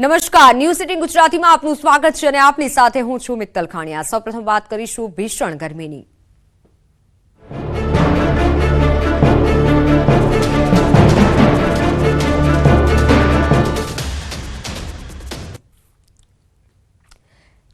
નમસ્કાર. News city ગુજરાતીમાં આપનું સ્વાગત છે અને આપની સાથે હું છું મિત્તલ ખાણિયા. સૌપ્રથમ વાત કરીશું ભીષણ ગરમીની.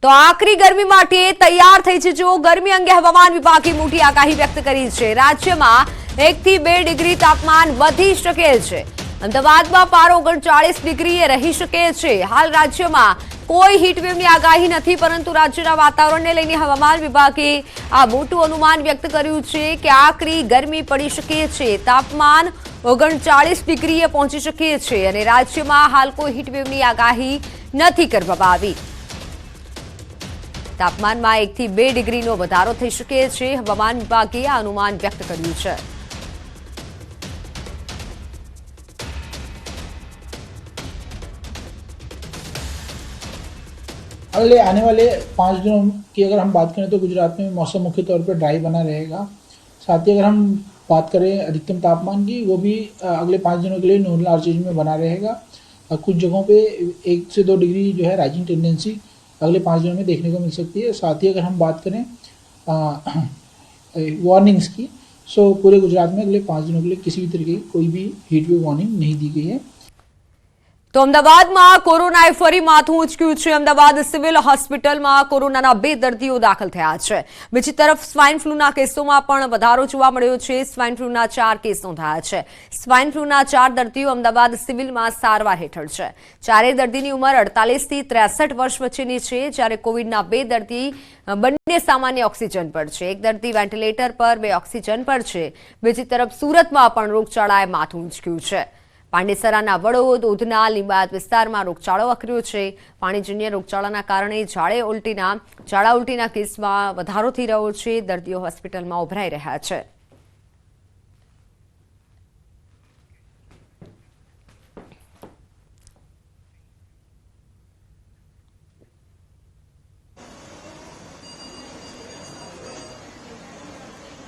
તો આકરી ગરમી માટે તૈયાર થઈ છે જો ગરમી અંગે હવામાન વિભાગે મોટી આગાહી વ્યક્ત કરી છે. રાજ્યમાં એકથી બે ડિગ્રી તાપમાન વધી શકે છે. અમદાવાદમાં પારો ઓગણચાળીસ ડિગ્રીએ રહી શકે છે. હાલ રાજ્યમાં કોઈ હીટવેવની આગાહી નથી, પરંતુ રાજ્યના વાતાવરણને લઈને હવામાન વિભાગે આ મોટું અનુમાન વ્યક્ત કર્યું છે કે આકરી ગરમી પડી શકે છે. તાપમાન ઓગણચાળીસ ડિગ્રીએ પહોંચી શકે છે અને રાજ્યમાં હાલ કોઈ હીટવેવની આગાહી નથી કરવામાં આવી. તાપમાનમાં એકથી બે ડિગ્રીનો વધારો થઈ શકે છે. હવામાન વિભાગે આ અનુમાન વ્યક્ત કર્યું છે. अगले आने वाले पाँच दिनों की अगर हम बात करें तो गुजरात में मौसम मुख्य तौर पर ड्राई बना रहेगा। साथ ही अगर हम बात करें अधिकतम तापमान की, वो भी अगले पाँच दिनों के लिए नॉर्मल आर्चेज में बना रहेगा। कुछ जगहों पे एक से दो डिग्री जो है राइजिंग टेंडेंसी अगले पाँच दिनों में देखने को मिल सकती है। साथ ही अगर हम बात करें वार्निंग्स की सो पूरे गुजरात में अगले पाँच दिनों के लिए किसी भी तरीके की कोई भी हीट वेव वार्निंग नहीं दी गई है। તો અમદાવાદમાં કોરોનાએ ફરી માથું ઉચક્યું છે. અમદાવાદ સિવિલ હોસ્પિટલમાં કોરોનાના બે દર્દીઓ દાખલ થયા છે. બીજી તરફ સ્વાઇન ફ્લૂના કેસોમાં પણ વધારો જોવા મળ્યો છે. સ્વાઇન ફ્લૂના ચાર કેસ નોંધાયા છે. સ્વાઇન ફ્લૂના ચાર દર્દીઓ અમદાવાદ સિવિલમાં સારવાર હેઠળ છે. ચારેય દર્દીની ઉંમર અડતાલીસથી ત્રેસઠ વર્ષ વચ્ચેની છે. જ્યારે કોવિડના બે દર્દી બંને સામાન્ય ઓક્સિજન પર છે. એક દર્દી વેન્ટિલેટર પર, બે ઓક્સિજન પર છે. બીજી તરફ સુરતમાં પણ રોગચાળાએ માથું ઉંચક્યું છે. પાંડેસરાના વડોદ ઉધના લીંબાયત વિસ્તારમાં રોગચાળો વકર્યો છે. પાણીજન્ય રોગચાળાના કારણે ઝાડે ઉલટીના, ઝાડા ઉલટીના કેસમાં વધારો થઈ રહ્યો છે. દર્દીઓ હોસ્પિટલમાં ઉભરાઈ રહ્યા છે.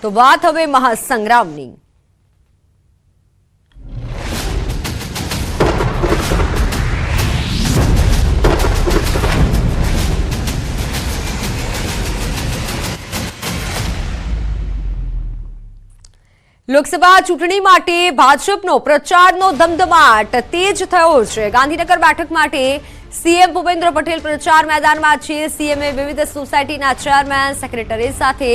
તો વાત હવે મહાસંગ્રામની. લોકસભા ચૂંટણી માટે ભાજપનો પ્રચારનો ધમધમાટ તેજ થયો છે. ગાંધીનગર બેઠક માટે સીએમ ભૂપેન્દ્ર પટેલ પ્રચાર મેદાનમાં છે. સીએમએ વિવિધ સોસાયટીના ચેરમેન, સેક્રેટરી સાથે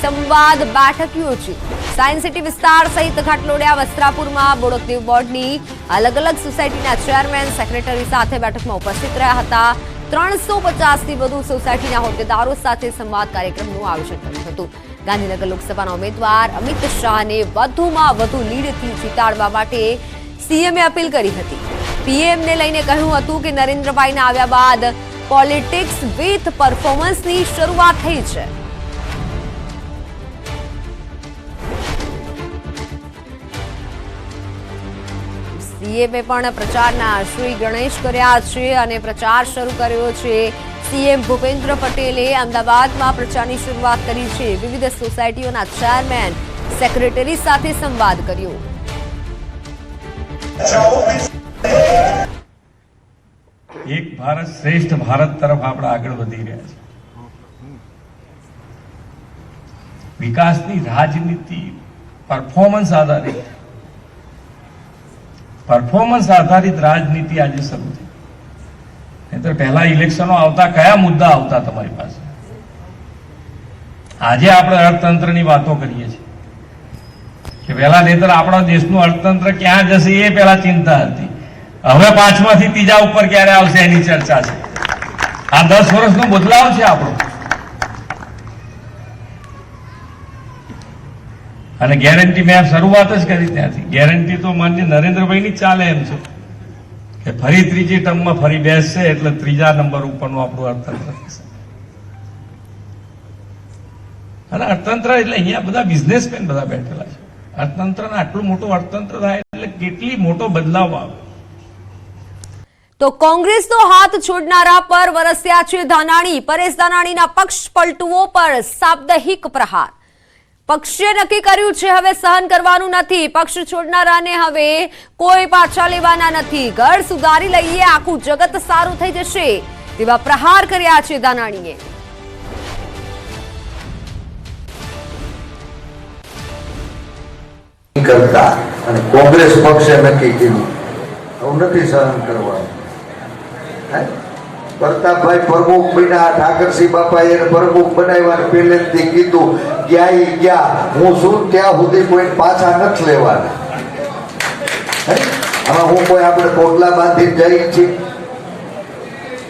સંવાદ બેઠક યોજી સાયન્સ સિટી વિસ્તાર સહિત ઘાટલોડિયા, વસ્ત્રાપુરમાં બોડકદેવ બોર્ડની અલગ અલગ સોસાયટીના ચેરમેન, સેક્રેટરી સાથે બેઠકમાં ઉપસ્થિત રહ્યા હતા. ત્રણસો પચાસથી વધુ સોસાયટીના હોદ્દેદારો સાથે સંવાદ કાર્યક્રમનું આયોજન કર્યું હતું. ગાંધીનગર લોકસભાના ઉમેદવાર અમિત શાહને વધુમાં વધુ લીડથી જીતાડવા માટે સીએમએ અપીલ કરી હતી. પીએમને લઈને કહ્યું હતું કે નરેન્દ્રભાઈના આવ્યા બાદ પોલિટિક્સ વિથ પરફોર્મન્સની શરૂઆત થઈ છે. સીએમએ પણ પ્રચારના શ્રી ગણેશ કર્યા છે અને પ્રચાર શરૂ કર્યો છે. સીએમ ભૂપેન્દ્ર પટેલે અમદાવાદમાં પ્રચારની શરૂઆત કરી છે. વિવિધ સોસાયટીઓના ચેરમેન, સેક્રેટરી સાથે સંવાદ કર્યો. એક ભારત શ્રેષ્ઠ ભારત તરફ આપણે આગળ વધી રહ્યા છે વિકાસની રાજનીતિ પરફોર્મન્સ આધારિત. પરફોર્મન્સ આધારિત રાજનીતિ આજે શરૂ થઈ. નહીંતર પહેલા ઇલેક્શનો આવતા કયા મુદ્દા આવતા તમારી પાસે? આજે આપણે અર્થતંત્રની વાતો કરીએ છીએ કે પહેલા નહીતર આપણા દેશનું અર્થતંત્ર ક્યાં જશે એ પહેલા ચિંતા હતી. હવે પાંચમાંથી ત્રીજા ઉપર ક્યારે આવશે એની ચર્ચા છે. આ દસ વર્ષનો બદલાવ છે આપણો. અને ગેરંટી મેં શરૂઆત જ કરી ત્યાંથી. ગેરંટી તો માન્ય નરેન્દ્રભાઈની ચાલે એમ છે. કે ફરી ત્રીજી ટર્મમાં ફરી બેસશે એટલે ત્રીજા નંબર ઉપરનું આપણું અર્થતંત્ર અને અર્થતંત્ર એટલે અહીંયા બધા બિઝનેસમેન બધા બેઠેલા છે. અર્થતંત્રને આટલું મોટું અર્થતંત્ર થાય એટલે કેટલી મોટો બદલાવ આવે. તો કોંગ્રેસનો હાથ છોડનારા પર વરસ્યા છે ધાનાણી. પરેશ ધાનાણીના પક્ષ પલટુઓ પર સાપ્તાહિક પ્રહાર. પક્ષે નક્કી કર્યું છે હવે સહન કરવાનું નથી. પક્ષ છોડનારાને હવે કોઈ પાછા લેવાના નથી. ઘર સુધારી લઈએ, આખું જગત સારું થઈ જશે તેવા પ્રહાર કર્યા છે દાનાણીએ. કરતા અને કોંગ્રેસ પક્ષે નક્કી કર્યું. આવું નથી સહન કરવાનું. પ્રતાપભાઈ પ્રમુખ બન્યા, ઠાકરસિંહ બાપાએ પ્રમુખ બનાવ્યા પહેલેથી કીધું ગયા ઈ ગયા હું છું, ત્યાં સુધી કોઈ પાછા નથી લેવાના. હે? કોઈ આપણે કોટલા બાંધી જઈ છીએ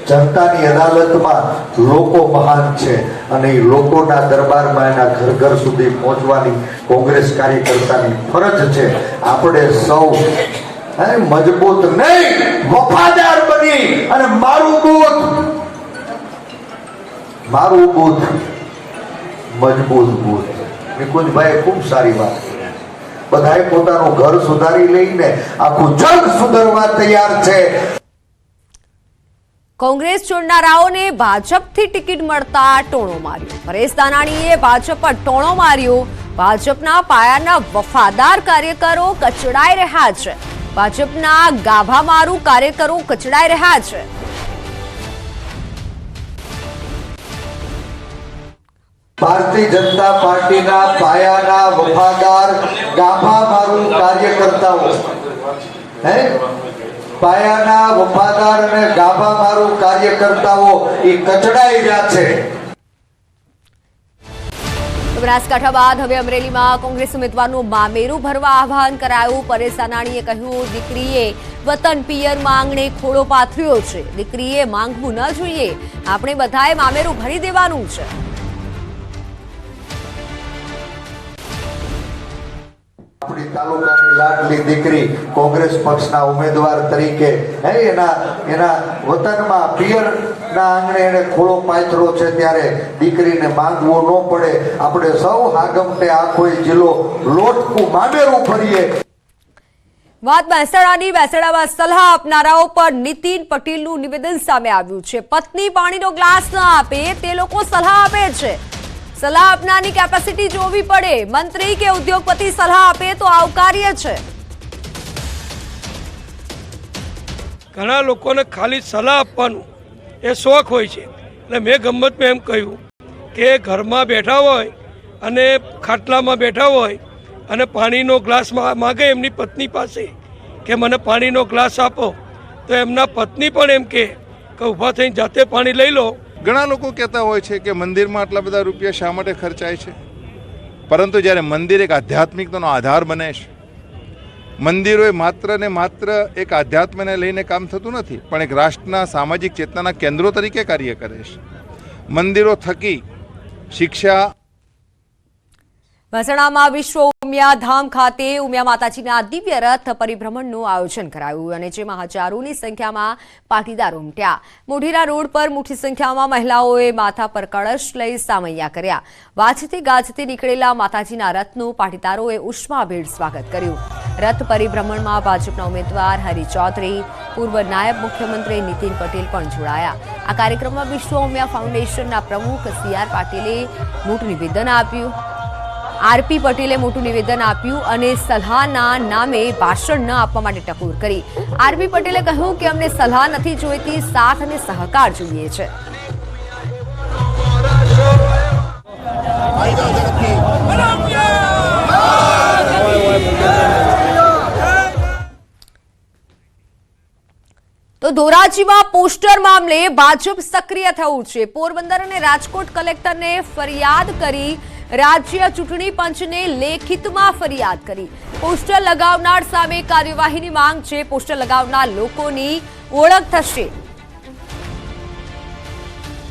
જનતાની અદાલતમાં લોકો મહાન છે અને એ લોકોના દરબારમાં એના ઘર ઘર સુધી પહોંચવાની કોંગ્રેસ કાર્યકર્તાની ફરજ છે. આપણે સૌ મજબૂત નહીં, વફાદાર બની અને મારું બૂથ મારું બૂથ મજબૂત ભૂત નિકુંજભાઈ ખૂબ સારી વાત બધાએ પોતાનું ઘર સુધારી લઈને આખું જગ સુધારવા તૈયાર છે. કોંગ્રેસ છોડનારાઓને ભાજપથી ટિકિટ મળતા ટોણો માર્યો. પરેશ દાનાણીએ ભાજપ પર ટોણો માર્યો. ભાજપના પાયાના વફાદાર કાર્યકરો કચડાઈ રહ્યા છે. ભાજપના ગાભા મારું કાર્યકરો કચડાઈ રહ્યા છે. ભારતીય જનતા પાર્ટીના પાયાના વફાદાર ગાભા મારું કાર્યકર્તાઓ. હે? પાયાના વફાદાર અને ગાભા મારું કાર્યકર્તાઓ એ કચડાઈ રહ્યા છે. બનાસકાંઠા બાદ હવે અમરેલીમાં કોંગ્રેસ ઉમેદવારનું મામેરું ભરવા આહવાન કરાયું. પરેશ સાનાણીએ કહ્યું, દીકરીએ વતન પિયર માંગણે ખોળો પાથર્યો છે. દીકરીએ માંગવું ન જોઈએ. આપણે બધાએ મામેરું ભરી દેવાનું છે. આપણી તાલુકાની લાડલી દીકરી કોંગ્રેસ પક્ષના ઉમેદવાર તરીકે. હે, એના એના વતનમાં પિયરના આંગણે એને ખોળો પાથરો છે ત્યારે દીકરીને માંગવું ન પડે. આપણે સૌ હાગમટે આખો જિલ્લો લોટકું માંડેરું ફરીએ વાત મહેસાણાની, મહેસાણામાં સલાહ આપનારાઓ પર નીતિન પટેલનું નિવેદન સામે આવ્યું છે. પત્ની પાણીનો ગ્લાસ ન આપે, તે લોકો સલાહ આપે છે. સલાહ આપનારની કેપેસિટી જોવી પડે. મંત્રી કે ઉદ્યોગપતિ સલાહ આપે તો આવકાર્ય છે. ઘણા લોકોને ખાલી સલાહ આપવાનું એ શોખ હોય છે. એટલે મેં ગમતમાં એમ કહ્યું કે ઘરમાં બેઠા હોય અને ખાટલામાં બેઠા હોય અને પાણીનો ગ્લાસ માગે એમની પત્ની પાસે કે મને પાણીનો ગ્લાસ આપો, તો એમના પત્ની પણ એમ કે ઊભા થઈને જાતે પાણી લઈ લો. ઘણા લોકો કહેતા હોય છે કે મંદિરમાં આટલા બધા રૂપિયા શા માટે ખર્ચાય છે? પરંતુ જ્યારે મંદિર એક આધ્યાત્મિકતાનો આધાર બને છે મંદિરો માત્ર ને માત્ર એક આધ્યાત્મને લઈને કામ થતું નથી, પણ એક રાષ્ટ્રના સામાજિક ચેતનાના કેન્દ્રો તરીકે કાર્ય કરે છે. મંદિરો થકી શિક્ષા મહેસાણામાં વિશ્વ ઉમિયા ધામ ખાતે ઉમિયા માતાજીના દિવ્ય રથ પરિભ્રમણનું આયોજન કરાયું અને જેમાં હજારોની સંખ્યામાં પાટીદાર ઉમટ્યા. મોઢેરા રોડ પર મોટી સંખ્યામાં મહિલાઓએ માથા પર કળશ લઈ સામૈયા કર્યા. વાજતે ગાજતે નીકળેલા માતાજીના રથનું પાટીદારોએ ઉષ્માભેર સ્વાગત કર્યું. રથ પરિભ્રમણમાં ભાજપના ઉમેદવાર હરિ ચૌધરી, પૂર્વ નાયબ મુખ્યમંત્રી નીતિન પટેલ પણ જોડાયા. આ કાર્યક્રમમાં વિશ્વ ઉમિયા ફાઉન્ડેશનના પ્રમુખ સી આર પાટીલે મોટું નિવેદન આપ્યું. આરપી પટેલે મોટું નિવેદન આપ્યું અને સલાહના નામે ભાષણ ન આપવા માટે ટકોર કરી. આરપી પટેલે કહ્યું કે અમને સલાહ નથી જોઈતી, સાથ અને સહકાર જોઈએ છે. તો ધોરાજીમાં પોસ્ટર મામલે ભાજપ સક્રિય થયું છે. પોરબંદર અને રાજકોટ કલેક્ટરને ફરિયાદ કરી રાજ્ય ચૂંટણી પંચને લેખિતમાં ફરિયાદ કરી. પોસ્ટર લગાવનાર સામે કાર્યવાહીની માંગ છે. પોસ્ટર લગાવનાર લોકોની ઓળખ થશે.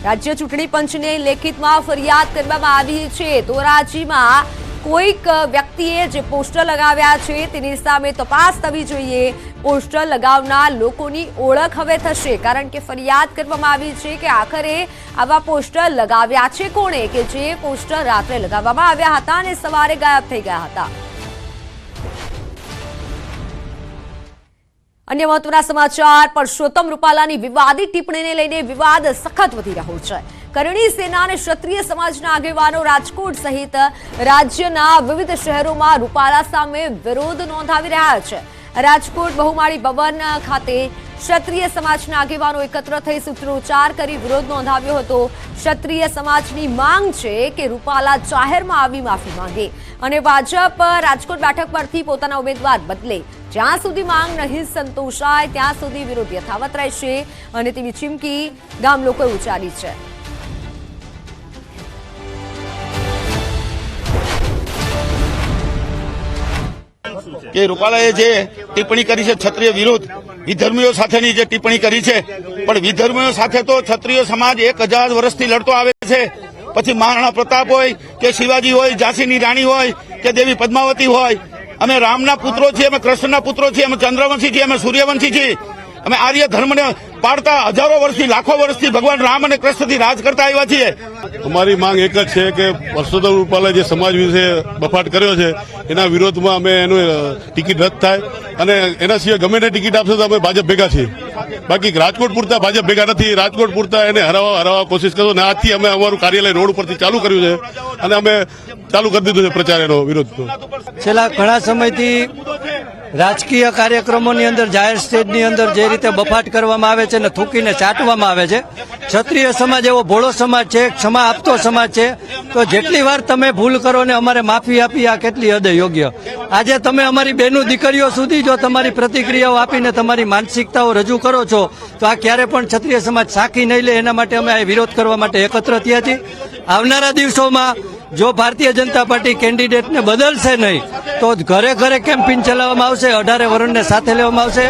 રાજ્ય ચૂંટણી પંચને લેખિતમાં ફરિયાદ કરવામાં આવી છે. તો ધોરાજીમાં કોઈક વ્યક્તિએ જે પોસ્ટર લગાવ્યા છે તેની સામે તપાસ થવી જોઈએ. પોસ્ટર લગાવનાર લોકોની ઓળખ હવે થશે, કારણ કે ફરિયાદ કરવામાં આવી છે કે આખરે આવા પોસ્ટર લગાવ્યા છે કોણે, કે જે પોસ્ટર રાત્રે લગાવવામાં આવ્યા હતા અને સવારે ગાયબ થઈ ગયા હતા. અન્ય મહત્વના સમાચાર, પરસોત્તમ રૂપાલાની વિવાદિત ટિપ્પણીને લઈને વિવાદ સખત વધી રહ્યો છે. કરણી સેના અને ક્ષત્રિય સમાજના આગેવાનો રાજકોટ સહિત રાજ્યના વિવિધ શહેરોમાં રૂપાલા સામે વિરોધ નોંધાવી રહ્યા છે. રાજકોટ બહુમાળી ભવન ખાતે ક્ષત્રિય સમાજના આગેવાનો એકત્ર થઈ સૂત્રોચ્ચાર કરી વિરોધ નોંધાવ્યો હતો. ક્ષત્રિય સમાજની માંગ છે કે રૂપાલા જાહેરમાં આવી માફી માંગે અને ભાજપ રાજકોટ બેઠક પરથી પોતાના ઉમેદવાર બદલે. જ્યાં સુધી માંગ નહીં સંતોષાય, ત્યાં સુધી વિરોધ યથાવત રહેશે અને તેવી ચીમકી ગામ લોકોએ ઉચ્ચારી છે. કે રૂપાલાએ જે ટિપ્પણી કરી છે ક્ષત્રિય વિરુદ્ધ, વિધર્મીઓ સાથેની જે ટિપ્પણી કરી છે, પણ વિધર્મીઓ સાથે તો ક્ષત્રિય સમાજ એક હજાર વર્ષથી લડતો આવે છે. પછી મહારાણા પ્રતાપ હોય, કે શિવાજી હોય, ઝાંસીની રાણી હોય, કે દેવી પદ્માવતી હોય, અમે રામના પુત્રો છીએ, અમે કૃષ્ણના પુત્રો છીએ, અમે ચંદ્રવંશી છીએ, અમે સૂર્યવંશી છીએ. અમે આર્ય ધર્મને પાડતા હજારો વર્ષથી લાખો વર્ષથી ભગવાન રામ અને કૃષ્ણથી રાજ કરતા આવ્યા છીએ. અમારી માંગ એક જ છે કે પરસોત્તમ રૂપાલે જે સમાજ વિશે બફાટ કર્યો છે એના વિરોધમાં અમે એનું ટિકિટ રદ થાય અને એના સિવાય ગમે તે ટિકિટ આપશે તો અમે ભાજપ ભેગા છીએ. બાકી રાજકોટ પૂરતા ભાજપ ભેગા નથી રાજકોટ પૂરતા એને હરાવવા હરાવવા કોશિશ કરશો અને આજથી અમે અમારું કાર્યાલય રોડ ઉપરથી ચાલુ કર્યું છે અને અમે ચાલુ કરી દીધું છે પ્રચાર એનો વિરોધ છેલ્લા ઘણા સમયથી રાજકીય કાર્યક્રમોની અંદર જાહેર સ્ટેજની અંદર જે રીતે બફાટ કરવામાં આવે છે અને થૂકીને ચાટવામાં આવે છે, ક્ષત્રિય સમાજ એવો ભોળો સમાજ છે, ક્ષમા આપતો સમાજ છે, તો જેટલી વાર તમે ભૂલ કરો ને અમારે માફી આપી, આ કેટલી હદે યોગ્ય. આજે તમે અમારી બેનું દીકરીઓ સુધી જો તમારી પ્રતિક્રિયાઓ આપીને તમારી માનસિકતાઓ રજૂ કરો છો, તો આ ક્યારે પણ ક્ષત્રિય સમાજ સાખી નહીં લે, એના માટે અમે વિરોધ કરવા માટે એકત્ર થયા છીએ. આવનારા દિવસોમાં જો ભારતીય જનતા પાર્ટી કેન્ડિડેટને બદલશે નહીં, તો ઘરે ઘરે કેમ્પિંગ ચલાવવામાં આવશે, અઢારે વરણને સાથે લેવામાં આવશે.